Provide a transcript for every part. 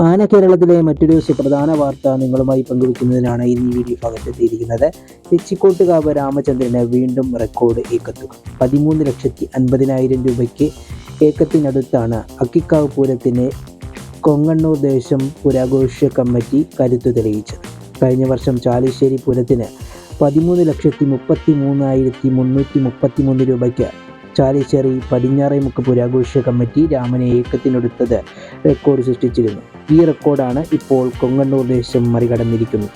ആന കേരളത്തിലെ മറ്റൊരു സുപ്രധാന വാർത്ത നിങ്ങളുമായി പങ്കുവെക്കുന്നതിനാണ് ഇന്ന് ഈ വീഡിയോ ഭാഗത്തെത്തിയിരിക്കുന്നത്. തെച്ചിക്കോട്ടുകാവ് രാമചന്ദ്രന് വീണ്ടും റെക്കോർഡ് ഏക്കത്തുക പതിമൂന്ന് ലക്ഷത്തി അൻപതിനായിരം രൂപയ്ക്ക് ഏക്കത്തിനടുത്താണ് അക്കിക്കാവ് പൂരത്തിന് കൊങ്ങണ്ണൂർ ദേശം പുരാഘോഷ കമ്മിറ്റി കരുത്തു തെളിയിച്ചത്. കഴിഞ്ഞ വർഷം ചാലിശ്ശേരി പൂരത്തിന് പതിമൂന്ന് ലക്ഷത്തി മുപ്പത്തി മൂന്നായിരത്തി മുന്നൂറ്റി മുപ്പത്തി മൂന്ന് രൂപയ്ക്ക് ചാലിശ്ശേരി പടിഞ്ഞാറേമുക്ക് പുരാഘോഷ കമ്മിറ്റി രാമനെ ഏക്കത്തിനെടുത്തത് റെക്കോർഡ് സൃഷ്ടിച്ചിരുന്നു. ഈ റെക്കോർഡാണ് ഇപ്പോൾ കൊങ്ങണ്ണൂർ ദേശം മറികടന്നിരിക്കുന്നു.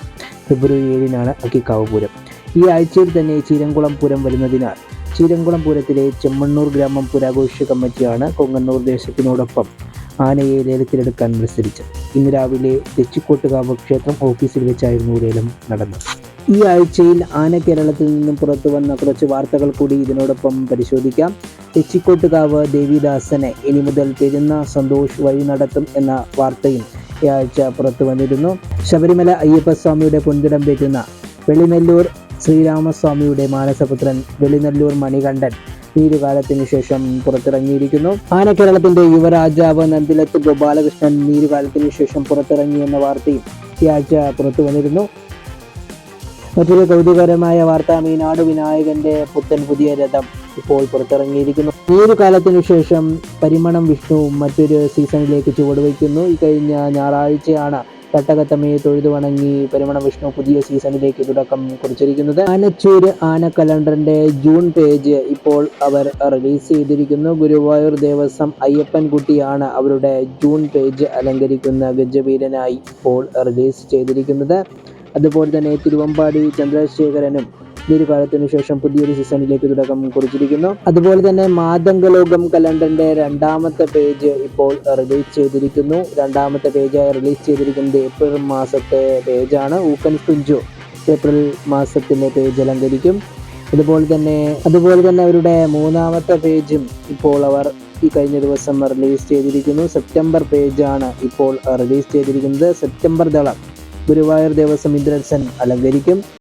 ഫെബ്രുവരി ഏഴിനാണ് അക്കിക്കാവ് പൂരം ഈ ആഴ്ചയിൽ തന്നെ ചീരംകുളം പൂരം വരുന്നതിനാൽ ചീരംകുളം പൂരത്തിലെ ചെമ്മണ്ണൂർ ഗ്രാമം പുരാഘോഷ കമ്മിറ്റിയാണ് കൊങ്ങണ്ണൂർ ദേശത്തിനോടൊപ്പം ആനയെ ലേലത്തിലെടുക്കാൻ മത്സരിച്ചത്. ഇന്ന് രാവിലെ തെച്ചിക്കോട്ടുകാവ് ക്ഷേത്രം ഓഫീസിൽ വെച്ചായിരുന്നു ലേലം നടന്നത്. ഈ ആഴ്ചയിൽ ആന കേരളത്തിൽ നിന്നും പുറത്തു വന്ന കുറച്ച് വാർത്തകൾ കൂടി ഇതിനോടൊപ്പം പരിശോധിക്കാം. തെച്ചിക്കോട്ടുകാവ് ദേവിദാസനെ ഇനി മുതൽ പെരുന്ന സന്തോഷ് വഴി നടത്തും എന്ന വാർത്തയും ഈ ആഴ്ച പുറത്തു വന്നിരുന്നു. ശബരിമല അയ്യപ്പസ്വാമിയുടെ പൊൻകിടം പേറ്റുന്ന വെളിനെല്ലൂർ ശ്രീരാമസ്വാമിയുടെ മാനസപുത്രൻ വെളിനെല്ലൂർ മണികണ്ഠൻ നീരുകാലത്തിനു ശേഷം പുറത്തിറങ്ങിയിരിക്കുന്നു. ആന കേരളത്തിന്റെ യുവരാജാവ് നന്ദിലത്ത് ഗോപാലകൃഷ്ണൻ നീരുകാലത്തിനു ശേഷം പുറത്തിറങ്ങി എന്ന വാർത്തയും ഈ ആഴ്ച പുറത്തു വന്നിരുന്നു. മറ്റൊരു കൗതുകരമായ വാർത്ത മീനാട് വിനായകന്റെ പുത്തൻ പുതിയ രഥം ഇപ്പോൾ പുറത്തിറങ്ങിയിരിക്കുന്നു. ഈ ഒരു കാലത്തിനു ശേഷം പരിമണം വിഷ്ണു മറ്റൊരു സീസണിലേക്ക് ചുവടുവയ്ക്കുന്നു? ഈ കഴിഞ്ഞ ഞായറാഴ്ചയാണ് തട്ടകത്തമ്മയെ തൊഴുതു വണങ്ങി പരിമണ വിഷ്ണു പുതിയ സീസണിലേക്ക് തുടക്കം കുറിച്ചിരിക്കുന്നത്. ആനച്ചൂര് ആന കലണ്ടറിന്റെ ജൂൺ പേജ് ഇപ്പോൾ അവർ റിലീസ് ചെയ്തിരിക്കുന്നു. ഗുരുവായൂർ ദേവസ്വം അയ്യപ്പൻകുട്ടിയാണ് അവരുടെ ജൂൺ പേജ് അലങ്കരിക്കുന്ന ഗജവീരനായി ഇപ്പോൾ റിലീസ് ചെയ്തിരിക്കുന്നത്. അതുപോലെ തന്നെ തിരുവമ്പാടി ചന്ദ്രശേഖരനും ദീർഘകാലത്തിനു കാലത്തിനു ശേഷം പുതിയൊരു സീസണിലേക്ക് തുടക്കം കുറിച്ചിരിക്കുന്നു. അതുപോലെ തന്നെ മാതംഗലോകം കലണ്ടറിന്റെ രണ്ടാമത്തെ പേജ് ഇപ്പോൾ റിലീസ് ചെയ്തിരിക്കുന്നു. രണ്ടാമത്തെ പേജായി റിലീസ് ചെയ്തിരിക്കുന്നത് ഏപ്രിൽ മാസത്തെ പേജാണ് ഊക്കൻ കുഞ്ചു ഏപ്രിൽ മാസത്തിലെ പേജ് അലങ്കരിക്കും. അതുപോലെ തന്നെ അതുപോലെ തന്നെ അവരുടെ മൂന്നാമത്തെ പേജും ഇപ്പോൾ അവർ ഈ കഴിഞ്ഞ ദിവസം റിലീസ് ചെയ്തിരിക്കുന്നു. സെപ്റ്റംബർ പേജാണ് ഇപ്പോൾ റിലീസ് ചെയ്തിരിക്കുന്നത്. സെപ്റ്റംബർ ദളം. ഗുരുവായൂർ ദേവസ്വം ഇന്ദ്രൻസൻ അലങ്കരിക്കും.